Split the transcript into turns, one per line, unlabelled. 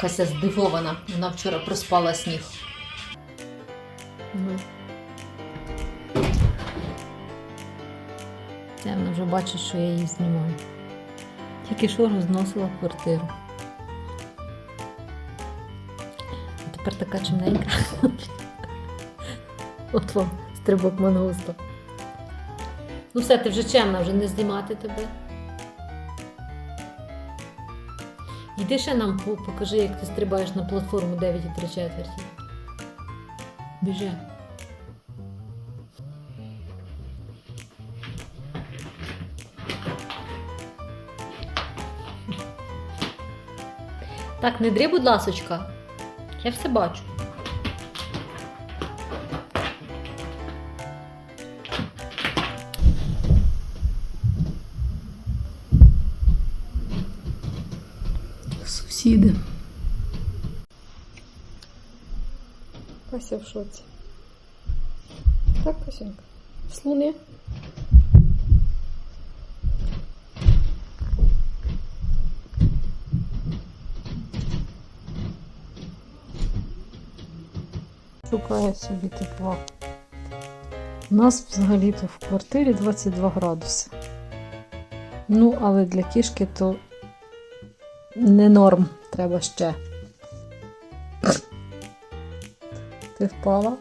Кася здивована. Вона вчора проспала сніг.
Вона вже бачить, що я її знімаю. Тільки що розносила квартиру. А тепер така чимненька. От вам стрибок мангуста. Ну все, ти вже чемна, вже не знімати тебе. Йди ще нам покажи, як ти стрибаєш на платформу 9,3 четверті. Біжи. Так, не дри, будь ласочка. Я все бачу. Сусіди.
Кася в шоці. Так, Касенька? Слуни? Шукає собі тепла. У нас взагалі-то в квартирі 22 градуси. Ну, але для кішки то не норм, треба ще. Ти впала?